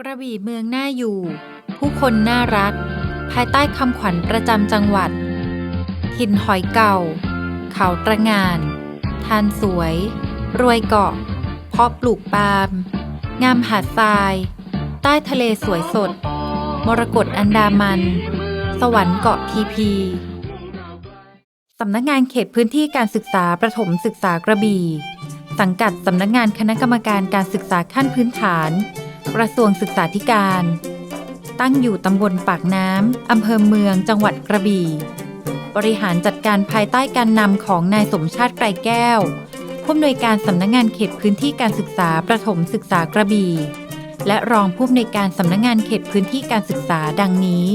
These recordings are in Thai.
กระบี่เมืองน่าอยู่ ผู้คนน่ารัก ภายใต้คำขวัญประจำจังหวัด ถิ่นหอยเก่า เขาตระงาน ทานสวย รวยเกาะ เพาะปลูกปาล์ม งามหาดทราย ใต้ทะเลสวยสด มรกตอันดามัน สวรรค์เกาะพีพี สำนักงานเขตพื้นที่การศึกษาประถมศึกษากระบี่ สังกัดสำนักงานคณะกรรมการการศึกษาขั้นพื้นฐาน กระทรวงศึกษาธิการ ตั้งอยู่ตำบลปากน้ำอำเภอเมืองจังหวัดกระบี่ บริหารจัดการภายใต้การนำของนายสมชาติไกรแก้วผู้อำนวยการสำนักงานเขตพื้นที่การศึกษาประถมศึกษากระบี่ และรองผู้อำนวยการสำนักงานเขตพื้นที่การศึกษาดังนี้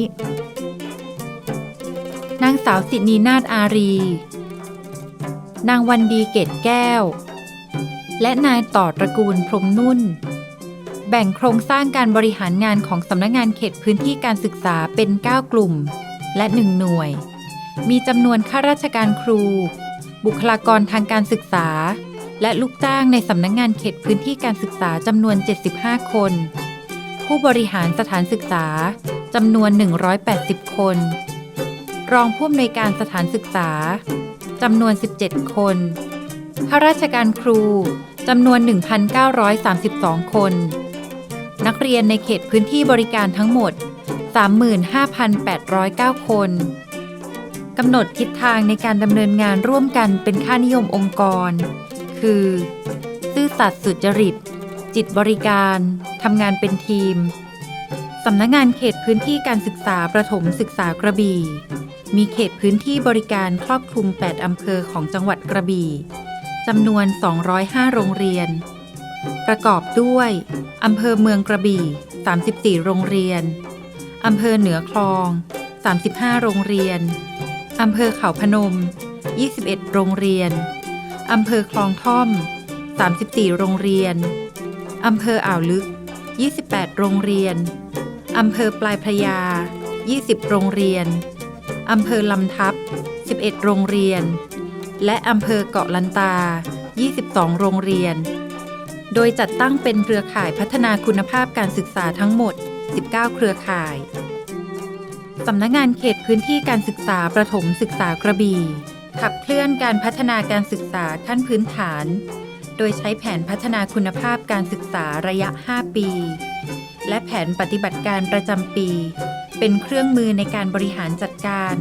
นางสาวสินีนาฏอารี นางวันดีเกตแก้ว และนายต่อตระกูลพรมนุ่น แบ่งโครงสร้างการบริหารงานของสำนักงานเขตพื้นที่การศึกษาเป็น 9 กลุ่ม และ 1 หน่วย มีจำนวนข้าราชการครู บุคลากรทางการศึกษา และลูกจ้างในสำนักงานเขตพื้นที่การศึกษาจำนวน 75 คน ผู้บริหารสถานศึกษาจำนวน 180 คน รองผู้อำนวยการสถานศึกษาจำนวน 17 คน ข้าราชการครูจำนวน 1,932 คน นักเรียนในเขตพื้นที่บริการทั้งหมด 35,809 คน กำหนดทิศทางในการดำเนินงานร่วมกันเป็นค่านิยมองค์กร คือ ซื่อสัตย์สุจริต จิตบริการ ทำงานเป็นทีม สำนักงงานเขตพื้นที่การศึกษาประถมศึกษากระบี่มีเขตพื้นที่บริการครอบคลุม 8 อำเภอของจังหวัดกระบี่ จำนวน 205 โรงเรียน ประกอบด้วยอำเภอเมืองกระบี่ 34 โรงเรียน อำเภอเหนือคลอง 35 โรงเรียน อำเภอเขาพนม 21 โรงเรียน อำเภอคลองท่อม 34 โรงเรียน อำเภออ่าวลึก 28 โรงเรียน อำเภอปลายพระยา 20 โรงเรียน อำเภอลำทับ 11 โรงเรียน และอำเภอเกาะลันตา 22 โรงเรียน โดยจัดตั้งเป็นเครือข่ายพัฒนาคุณภาพการศึกษาทั้งหมด 19 เครือข่าย สำนักงานเขตพื้นที่การศึกษาประถมศึกษากระบี่ขับเคลื่อนการพัฒนาการศึกษาขั้นพื้นฐาน โดยใช้แผนพัฒนาคุณภาพการศึกษาระยะ 5 ปี และแผนปฏิบัติการประจำปี เป็นเครื่องมือในการบริหารจัดการ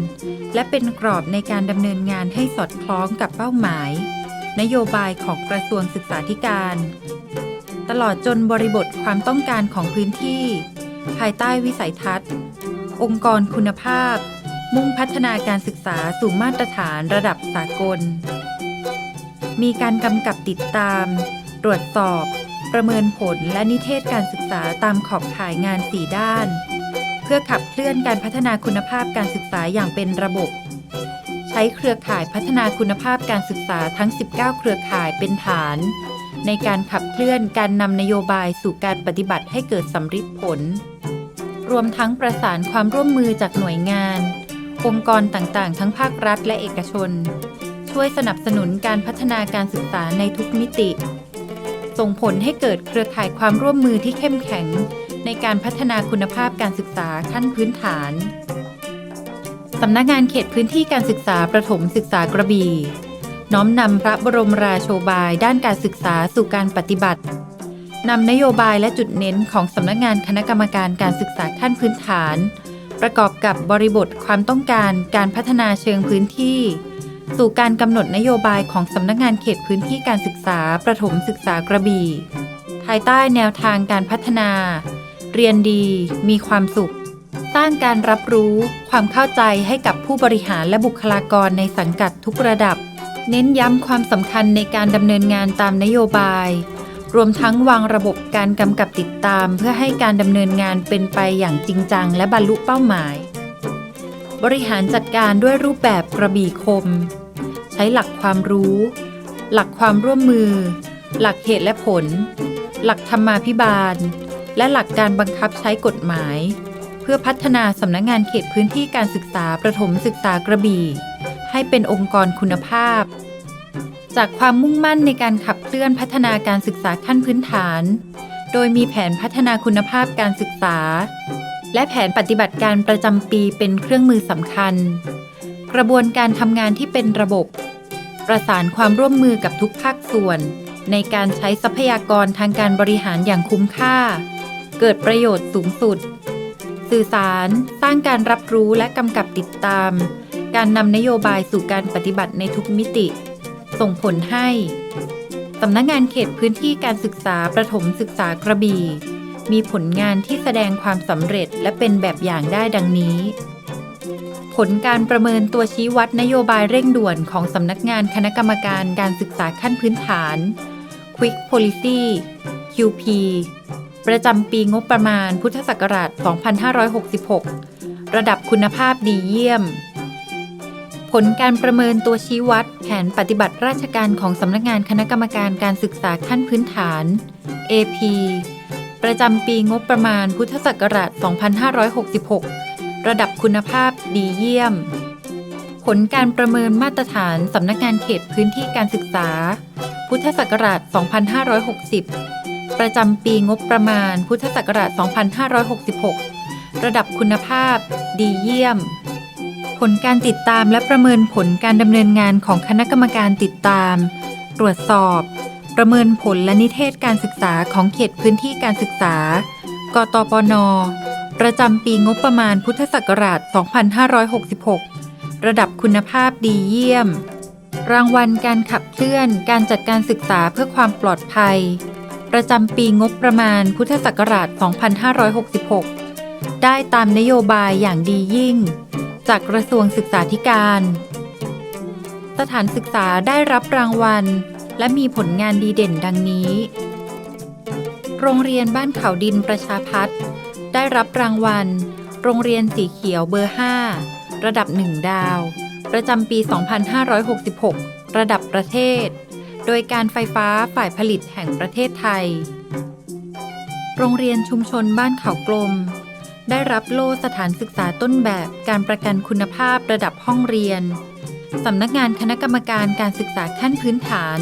และเป็นกรอบในการดำเนินงานให้สอดคล้องกับเป้าหมาย นโยบายของกระทรวงศึกษาธิการ ตลอดจนบริบทความต้องการของพื้นที่ ภายใต้วิสัยทัศน์ องค์กรคุณภาพ มุ่งพัฒนาการศึกษาสู่มาตรฐานระดับสากล มีการกำกับติดตาม ตรวจสอบ ประเมินผลและนิเทศการศึกษาตามขอบข่ายงาน4ด้าน เพื่อขับเคลื่อนการพัฒนาคุณภาพการศึกษาอย่างเป็นระบบ ช้เครือข่ายพัฒนาคุณภาพการศึกษาทั้ง 19 เครือข่ายเป็นฐาน ในการขับเคลื่อนการนำนโยบายสู่การปฏิบัติให้เกิดสำฤทธิ์ผล รวมทั้งประสานความร่วมมือจากหน่วยงาน องค์กรต่างๆ ทั้งภาครัฐและเอกชน ช่วยสนับสนุนการพัฒนาการศึกษาในทุกมิติ ส่งผลให้เกิดเครือข่ายความร่วมมือที่เข้มแข็ง ในการพัฒนาคุณภาพการศึกษาขั้นพื้นฐาน สำนักงานเขตพื้นที่การศึกษาประถมศึกษากระบี่น้อมนำพระบรมราโชบายด้านการศึกษาสู่การปฏิบัตินำนโยบายและจุดเน้นของสำนักงานคณะกรรมการการศึกษาขั้นพื้นฐาน ประกอบกับบริบทความต้องการการพัฒนาเชิงพื้นที่ สู่การกำหนดนโยบายของสำนักงานเขตพื้นที่การศึกษาประถมศึกษากระบี่ภายใต้แนวทางการพัฒนา เรียนดี มีความสุข ร้างการรับรู้ ความเข้าใจให้กับผู้บริหารและบุคลากรในสังกัดทุกระดับ เน้นย้ำความสำคัญในการดำเนินงานตามนโยบาย รวมทั้งวางระบบการกำกับติดตาม เพื่อให้การดำเนินงานเป็นไปอย่างจริงจังและบรรลุเป้าหมาย บริหารจัดการด้วยรูปแบบกระบี่คม ใช้หลักความรู้ หลักความร่วมมือ หลักเหตุและผล หลักธรรมาภิบาล และหลักการบังคับใช้กฎหมาย พื่อพัฒนาสำนักงงานเขตพื้นที่การศึกษาประถมศึกษากระบี่ ให้เป็นองค์กรคุณภาพ จากความมุ่งมั่นในการขับเคลื่อนพัฒนาการศึกษาขั้นพื้นฐานโโดยมีแผนพัฒนาคุณภาพการศึกษา และแผนปฏิบัติการประจำปีเป็นเครื่องมือสำคัญ กระบวนการทำงานที่เป็นระบบ ประสานความร่วมมือกับทุกภาคส่วน ในการใช้ทรัพยากรทางการบริหารอย่างคุ้มค่า เกิดประโยชน์สูงสุด สื่อสาร สร้างการรับรู้และกำกับติดตาม การนำนโยบายสู่การปฏิบัติในทุกมิติ ส่งผลให้สำนักงานเขตพื้นที่การศึกษาประถมศึกษากระบี่ มีผลงานที่แสดงความสำเร็จและเป็นแบบอย่างได้ดังนี้ ผลการประเมินตัวชี้วัดนโยบายเร่งด่วนของสำนักงานคณะกรรมการการศึกษาขั้นพื้นฐาน Quick Policy QP ประจำปีงบประมาณพุทธศักราช 2566 ระดับคุณภาพดีเยี่ยม ผลการประเมินตัวชี้วัด แผนปฏิบัติราชการของสำนักงานคณะกรรมการการศึกษาขั้นพื้นฐาน AP ประจำปีงบประมาณพุทธศักราช 2566 ระดับคุณภาพดีเยี่ยม ผลการประเมินมาตรฐานสำนักงานเขตพื้นที่การศึกษา พุทธศักราช 2560 ประจำปีงบประมาณพุทธศักราช 2566 ระดับคุณภาพ ดีเยี่ยม ผลการติดตามและประเมินผลการดำเนินงานของคณะกรรมการติดตาม ตรวจสอบ ประเมินผลและนิเทศการศึกษาของเขตพื้นที่การศึกษา กตปน ประจำปีงบประมาณพุทธศักราช 2566 ระดับคุณภาพดีเยี่ยม รางวัลการขับเคลื่อนการจัดการศึกษาเพื่อความปลอดภัย ประจำปีงบประมาณพุทธศักราช 2566 ได้ตามนโยบายอย่างดียิ่ง จากกระทรวงศึกษาธิการ สถานศึกษาได้รับรางวัล และมีผลงานดีเด่นดังนี้ โรงเรียนบ้านเขาดินประชาพัฒน์ได้รับรางวัล โรงเรียนสีเขียวเบอร์ 5 ระดับ 1 ดาว ประจำปี 2566 ระดับประเทศ โดยการไฟฟ้าฝ่ายผลิตแห่งประเทศไทย โรงเรียนชุมชนบ้านเขากลม ได้รับโล่สถานศึกษาต้นแบบการประกันคุณภาพระดับห้องเรียน สำนักงานคณะกรรมการการศึกษาขั้นพื้นฐาน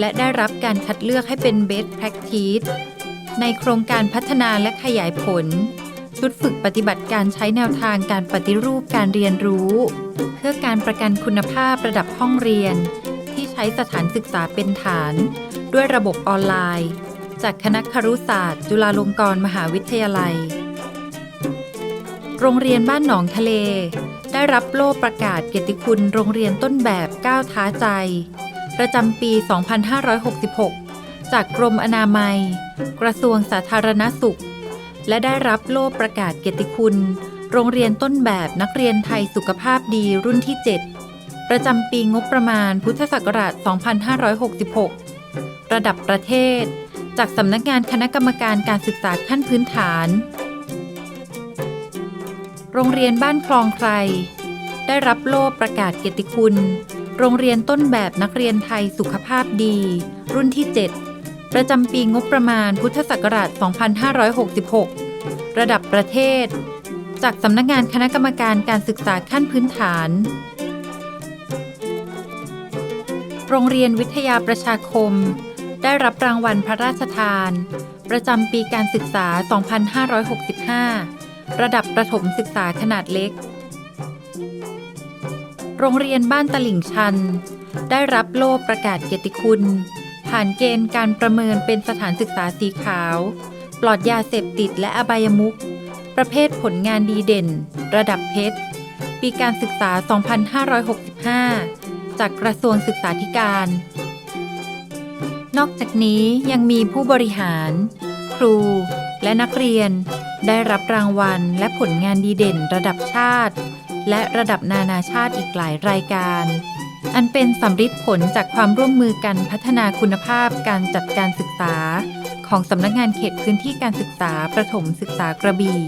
และได้รับการคัดเลือกให้เป็น Best Practice ในโครงการพัฒนาและขยายผล ชุดฝึกปฏิบัติการใช้แนวทางการปฏิรูปการเรียนรู้ เพื่อการประกันคุณภาพระดับห้องเรียน ที่ใช้สถานศึกษาเป็นฐาน ด้วยระบบออนไลน์ จากคณะครุศาสตร์ จุฬาลงกรณ์มหาวิทยาลัย โรงเรียนบ้านหนองทะเล ได้รับโล่ประกาศเกียรติคุณโรงเรียนต้นแบบก้าวท้าใจ ประจำปี 2566 จากกรมอนามัย กระทรวงสาธารณสุข และได้รับโล่ประกาศเกียรติคุณ โรงเรียนต้นแบบนักเรียนไทยสุขภาพดีรุ่นที่ 7 ประจำปีงบประมาณพุทธศักราช 2566 ระดับประเทศ จากสำนักงานคณะกรรมการการศึกษาขั้นพื้นฐาน โรงเรียนบ้านคลองใคร ได้รับโล่ประกาศเกียรติคุณ โรงเรียนต้นแบบนักเรียนไทยสุขภาพดี รุ่นที่ 7 ประจำปีงบประมาณพุทธศักราช 2566 ระดับประเทศ จากสำนักงานคณะกรรมการการศึกษาขั้นพื้นฐาน โรงเรียนวิทยาประชาคม ได้รับรางวัลพระราชทาน ประจำปีการศึกษา 2565 ระดับประถมศึกษาขนาดเล็ก โรงเรียนบ้านตลิ่งชัน ได้รับโล่ประกาศเกียรติคุณ ผ่านเกณฑ์การประเมินเป็นสถานศึกษาสีขาว ปลอดยาเสพติดและอบายมุขประเภทผลงานดีเด่น ระดับเพชร ปีการศึกษา 2565 จากกระทรวงศึกษาธิการ นอกจากนี้ยังมีผู้บริหาร ครู และนักเรียน ได้รับรางวัลและผลงานดีเด่นระดับชาติ และระดับนานาชาติอีกหลายรายการ อันเป็นสำฤทธิ์ผลจากความร่วมมือกันพัฒนาคุณภาพการจัดการศึกษา ของสำนักงานเขตพื้นที่การศึกษาประถมศึกษากระบี่